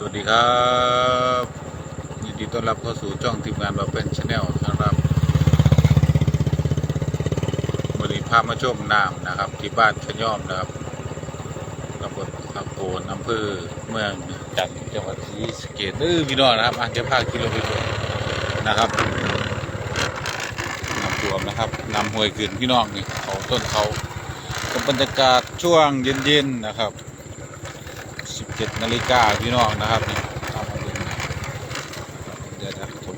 สวัสดีครับยินดีต้อนรับเข้าสู่ช่องทีมงานบาเป็นชาแนลนะครับวันนี้พามาชมน้ำนะครับ ที่บ้านขย่อมนะครับตำบลตะโกนอำเภอเมืองจันทร์จังหวัดศรีสะเกษเออพี่น้องนะครับอาจจะพากิโลเมตรนะครับนำท่วมนะครับนำห้วยขึ้นพี่น้องนี่เขาต้นเขากับบรรยากาศช่วงเย็นๆนะครับ 17นาฬิกาพี่น้องนะครับนี่เอามาดูนเดี๋ยวจะผม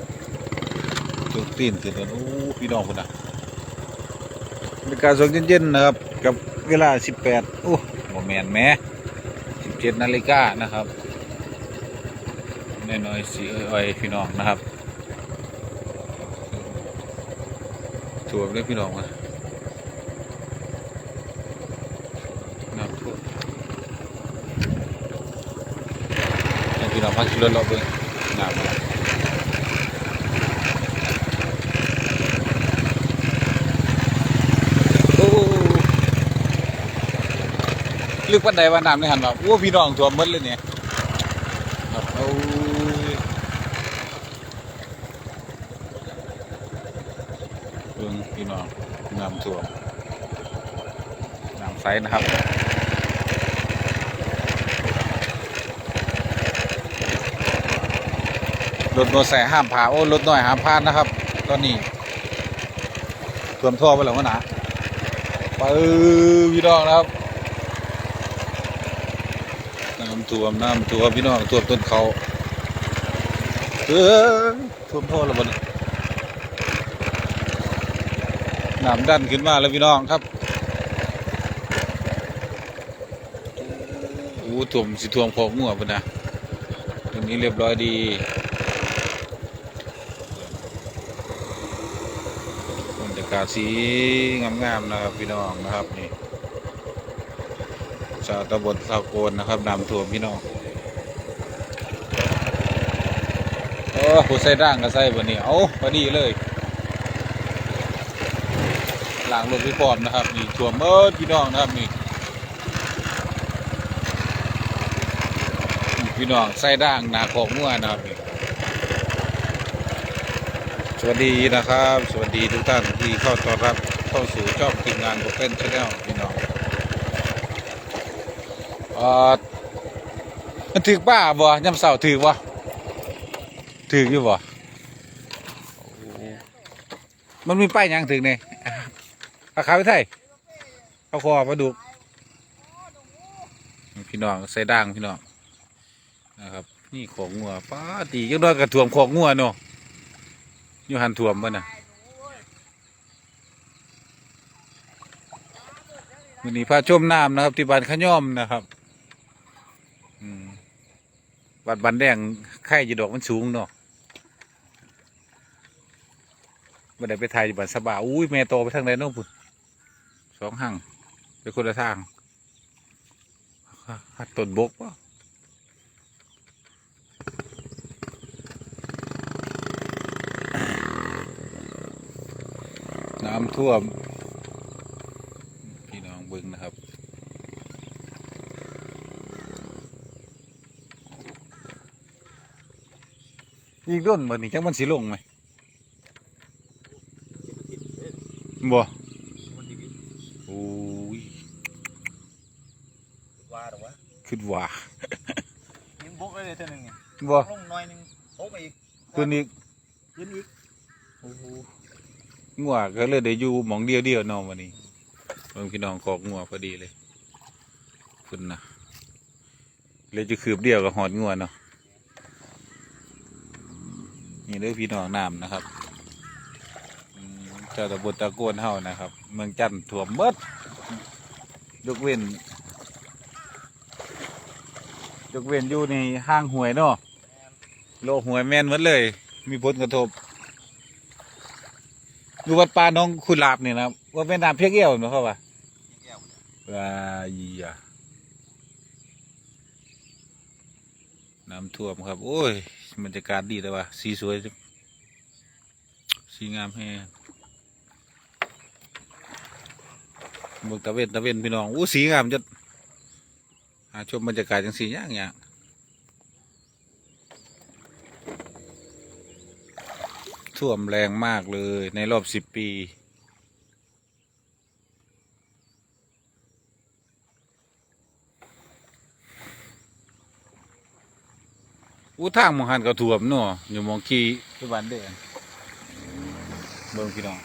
จุดตีนขึ้นแล้วโอ้พี่น้องคนน่ะบรรยากาศสดเย็นๆนะครับ กับเวลา18โอ้โมแมนแหม้17นาฬิกานะครับน้อยๆสีอ้อยพี่น้องนะครับถ่วเลยพี่น้องนะน้ำท่วม ให้ พี่น้องพักขี่รถรอบเบิ่งน้ำโอ้ลึกปันใดว่าน้ำในหันว่าโอ้พี่น้องท่วมหมดเลยเนี่ยครับโอ้ยเบิ่งพี่น้องน้ำท่วมน้ำใสนะครับ รถมอเตอร์ไซค์ห้ามผ่าโอ้รถน้อยห้ามผ่านนะครับ ตอนนี้ท่วมท่อไปแล้ววะนะปเออพี่น้องนะครับน้ำท่วมน้ำท่วมพี่น้องท่วมต้นเขาเออท่วมท่อแล้วบนน้ำดันขึ้นมาแล้วพี่น้องครับโอ้ท่วมสิท่วมคองัวปะนะตรงนี้เรียบร้อยดี บรรยากาศสีงามๆนะครับพี่น้องนะครับนี่ชาวตำบลสาวโกนนะครับนำท่วมพี่น้องโอ้ผู้ใส่ด่างก็ใส่วันนี้เอาพอดีเลยหลังรถพี่พร้อมนะครับนี่ท่วมเมิดพี่น้องนะครับนี่พี่น้องใส่ด่างหนาของมั่วนะครับ สวัสดีนะครับ สวัสดีทุกท่านที่เข้าต้อนรับเข้าสู่ช่องทีมงานโบเป็นชาแนลพี่น้องอ่อมันถือป้าบ่ยำเสาถือบ่ถืออยู่บ่มันมีป้ายยังถือเนี่ยอาคาไปไทยเอาคอปลาดุกพี่น้องใส่ด่างพี่น้องนะครับ นี่ของงัวป้าตียังน้อยกระถ่วมของงัวเนาะ ยูหันถ่วมบ่น่ะวันนี้พาชมน้ำนะครับ ที่บ้านขย่อมนะครับอืมวัดบันแดงไข่จีดอกมันสูงเนาะบ่ไดไปถ่ายอยู่บ้านสบาอุ้ยแม่โตไปทางไหนน้องพุ่นสองหั่งไปคนละทางหัดต้นบกวะ น้ำ ท่วม พี่น้องเบึงนะครับอีกด้นเหมือนนี่จังมันสิลงไหมบ่โอ้ยว่าหรอวะคิดว่ายังบกเลยเท่านึงเนี่ยบ่ลงหน่อยหนึงโอ้ไปอีกตัวนี้ขึ้นอีก งัวก็เลยได้อยู่หมองเดียวเดียวน้องวันนี้เบิ่งพี่น้องกอกงัวพอดีเลยคุณนะเลยจะคืบเดียวกับหอดงัวเนาะนี่เด้อพี่น้องน้ำนะครับเจ้าตะบนตะโกนเฮานะครับ เมืองจันทน์ถ่วมเบิดยกเว้นยกเว้นอยู่ในห้างหวยเนาะโลหวยแม่นหมดเลย มีผลกระทบ อยู่วัดป่าน้องคุณลาบเนี่ยนะว่าเป็นน้ำเพียกเอี้ยวเนาะเขาว่าแก้วว่าอีอะน้ำท่วมครับ โอ้ยบรรยากาศดีแต่ว่าสีสวยจังสีงามแฮงเมืองตะเวนตะเวนพี่น้องอู้สีงามจะหาชมบรรยากาศจังสีอย่างอย่าง ท่วมแรงมากเลยในรอบสิบปี อู้ทางมองหันก็ท่วมเนาะอยู่มองขี่ที่บ้านเด้อเบิ่งพี่น้อง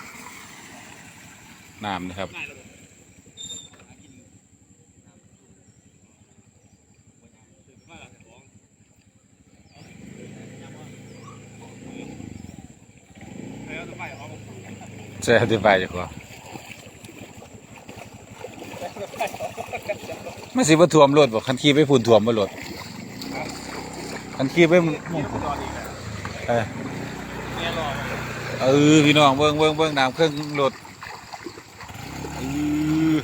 น้ำนะครับ ใช่อธิบายดีกว่าไม่สิบ่ท่วมรถบ่คันขี่ไปพูนท่วมบ่รถคันขี่ไปมุ่งเมียกูนอนอีกอะเออพี่น้องเบิ่งเบิ่งเบิ่งน้ำเครื่องรถเออ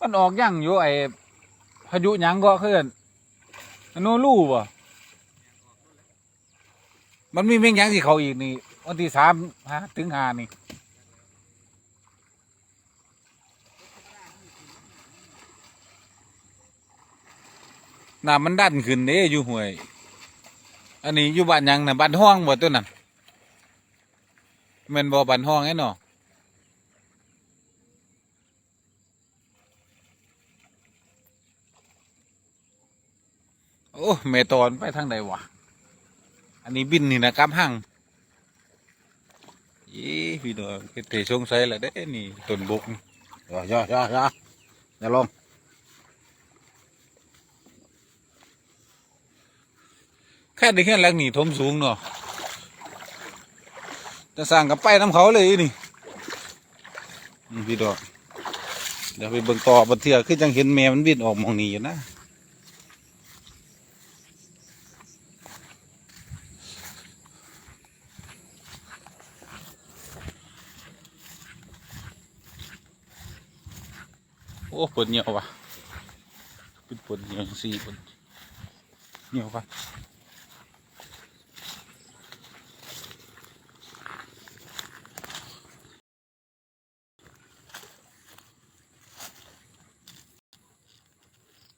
มันออกยังอยู่ไอ้พายุยังก็เคลื่อนโนรูบ่ มันมีเม่งยังที่เขาอีกนี่ วันที่สามฮะถึงหานี่น้ำมันดันขึ้นเด้อยู่ห่วย อันนี้อยู่บ้านยังน่ะบ้านห้องบ่ตัวนั้นม่นบ่บ้านห้องไอ้เนาะโอ้แม่ตอนไปทางใดวะ อันนี้บินนี่นะครับห้างยี่พี่น้องเตะสงสัยแหละเด้นี่ต้นบกนี่อย่อย่อย่อย่าอย่าลงแค่ได้แค่แรงหนีทมสูงเนาะจะสร้างกับไปน้ำเขาเลยนี่พี่ดอกเดี๋ยวไปเบิ่งต่อบันเทือคือจังเห็นแมวมันบินออกมองนี้อยู่นะ ปวดเหนียวว่ะเป็นปวดเหนียวจังสี่ปวดเหนียวว่ะ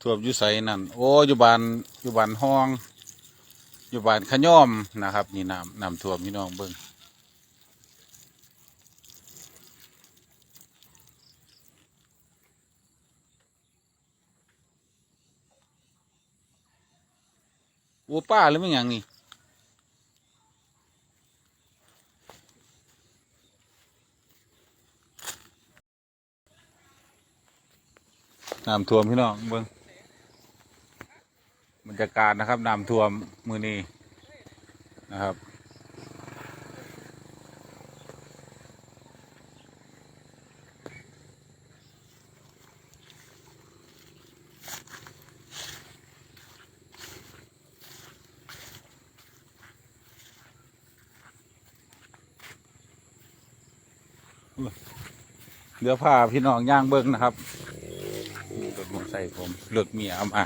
ท่วมอยู่ไสนั่น โอ้อยู่บ้านอยู่บ้านห้อง อยู่บ้านขย่อมนะครับ นี่น้ำน้ำท่วมพี่น้องเบิ่ง วัวป้าหรือไม่อย่างนี่น้ำท่วมพี่น้องเบิ้งบรรยากาศนะครับน้ำท่วมมือนี้นะครับ เดี๋ยวพาพี่น้องย่างเบิ้งนะครับรถมอใส่ผมเลือกเมียมา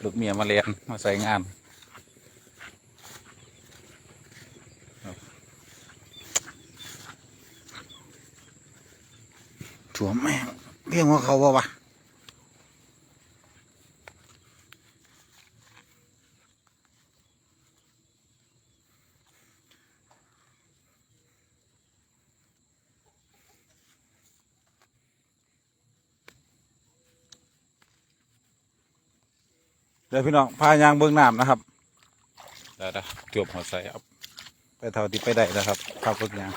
เลือกเมียมาเรียนมาใส่งานถั่วแม่งเรียกว่าเขาว่าวะ เดี๋ยวพี่น้องพายางเบิ้งน้ำนะครับเดี๋ยวนะจวบหัวใส่เอาไปเท่าที่ไปได้นะครับข้าวเบิ้งยาง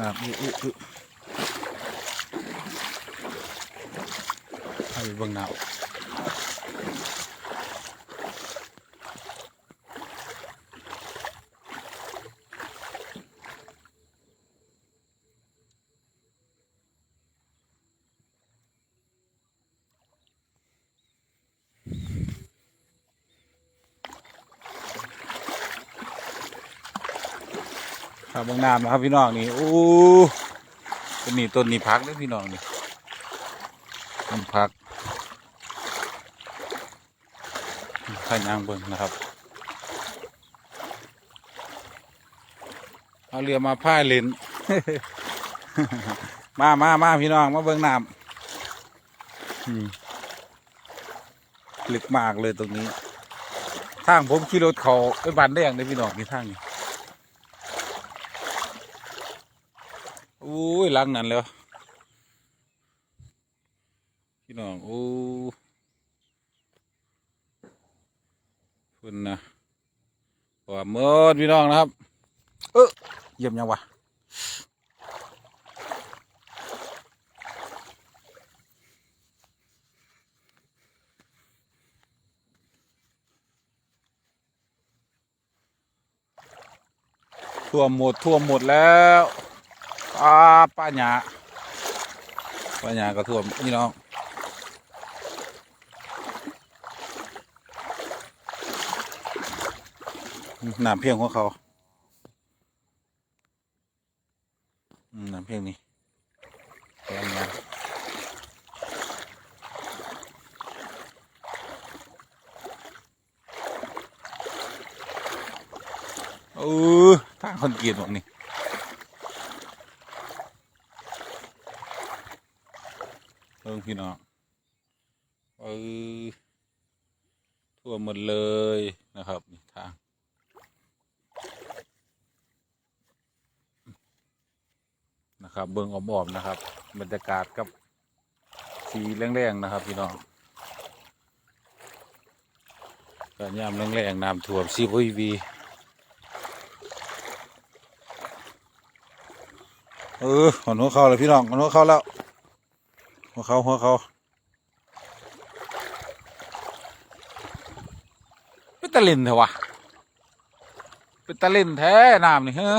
น้ำอื้ออื้ออื้อให้เบิ้งน้ำ ข้าวเบิ้งน้ำนะครับพี่น้องนี่โอ้ต้นนี้ต้นนี้พักเลยพี่น้องนี่ต้นพักข้ายางเบิ้งนะครับเอาเรือมาพายเลนมามามาพี่น้องมาเบิ้งน้ำอืมลึกมากเลยตรงนี้ทางผมขี่รถเขาไปบันแดงได้พี่น้องนี่ทางนี้ อุ้ยลังนั้นแล้วพี่น้องโอ้คุณนะว่ามื่อพี่น้องนะครับ เออเยี่ยมยังวะท่วมหมดท่วมหมดแล้ว ป้าป้าหยาป้าหยาก็ท่วมพี่น้องน้ำเพียงของเขาน้ำเพียงนี่แพงนะเออทางคนเกียดบอกนี่ พี่น้องเออทั่วหมดเลยนะครับนี่ทางนะครับเบิ่งออมๆนะครับ บรรยากาศกับสีแรงๆนะครับ พี่น้องการยามแรงๆน้ำท่วมซีโอวีเออหัวหัวเขาเลยพี่น้องหัวหัวเขาแล้ว หัวเขาหัวเขาเป็นตะลินเถอะวะเป็นตะลินแท้น้ำนี่เฮ้อ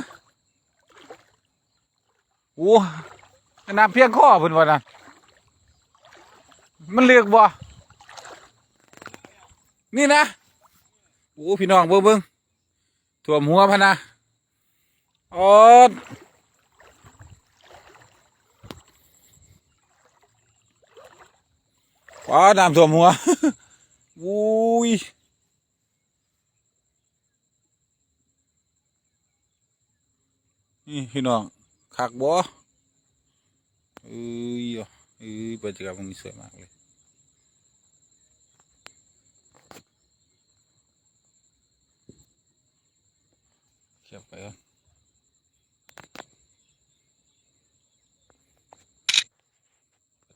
โอ้น้ำเพียงข้อเพิ่นว่านะมันเลือกบ่ นี่นะโอ้พี่น้องเบิ่งเบิ่งท่วมหัวพะนะออ ว้าน้ำท่วมหัวอุ้ยนี่พี่น้องคักบ่เอ้ยเอ้ยบรรยากาศมันสวยมากเลยเขียบไปก่อน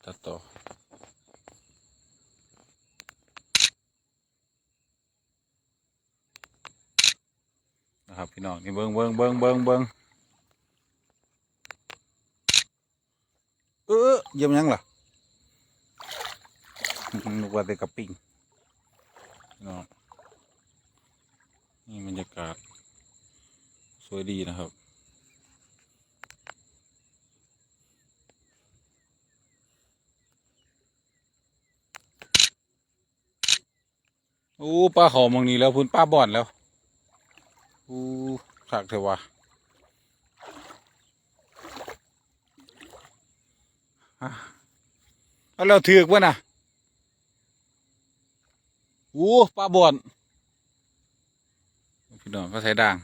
ตัดต่อ นะครับ พี่น้องนี่เบิ้งเบิ้งเบิ้งเบิ้งเบิ้งเออเยี่ยมยังล่ะนึกว่าแต่กระปิงเนาะนี่บรรยากาศ สวยดีนะครับโอ้ป้าเขามองนี้แล้วพุ่นป้าบ่อนแล้ว อู้ขักเถอะวะเอาเราถือกวะนะโอ้ปลาบ่อนพี่น้องก็ใช้ด่าง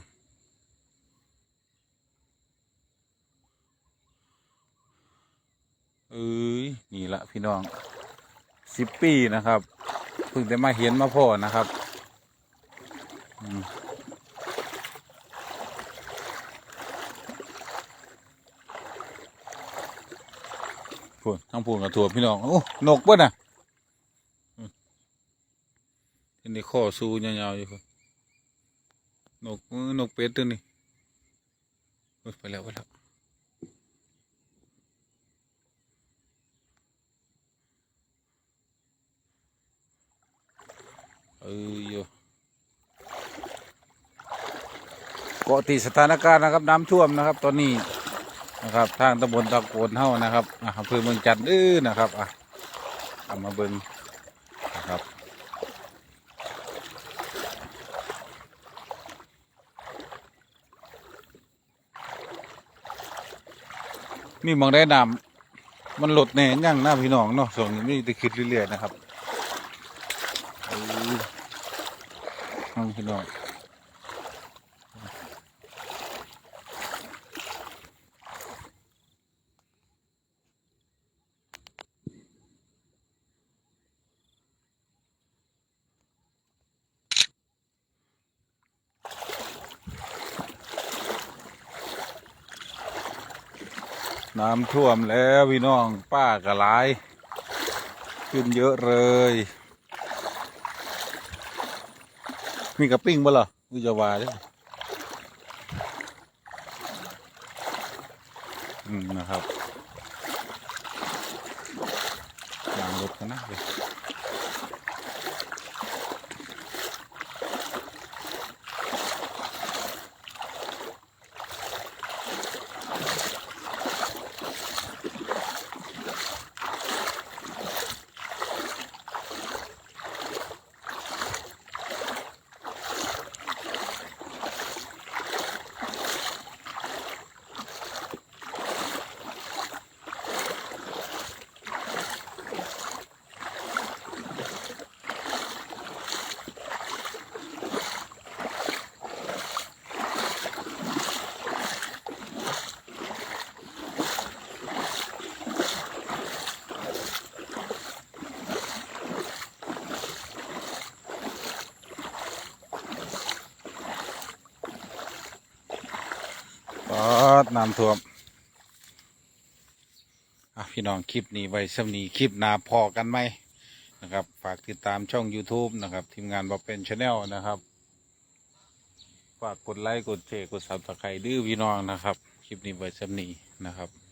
เอ้ยนี่ละพี่น้องสิบปีนะครับเพิ่งจะมาเห็นมาพ่อนะครับ อืม พูนทั้งพูนกับถั่วพี่น้องโอ้นกบิ้น่ะอืมเห็นในข้อสู้ยาวๆอยู่พุ่นนกนกเป็ดตัวนี้ไปแล้วไปแล้วเอออยู่เกาะติดสถานการณ์นะครับ น้ำท่วมนะครับ ตอนนี้ นะครับทางตำบลตะโกนเท่านะครับอำเภอเมืองจันทร์เอ้อนะครับอะเอามาเบิ่งนะครับนี่มองได้น้ำมันหลดแน่ยั่งหน้าพี่น้องเนาะส่วนนี้ไม่ได้คิดเรื่อยๆนะครับออห้องพี่น้องำท่วมแล้วพี่น้องป้ากระไรขึ้นเยอะเลย มีกระปิ้งบ่หรอวิจาวาเด้ออืมนะครับ น้ำท่วมพี่น้องคลิปนี้ไว้สำนีคลิปนาพอกันไหมนะครับ ฝากติดตามช่อง YouTube นะครับ ทีมงานบอเป็นชาแนลนะครับ ฝากกดไลค์ กดแชร์กดซับสไครต์ดื้อพี่น้องนะครับ คลิปนี้ไว้สำนีนะครับ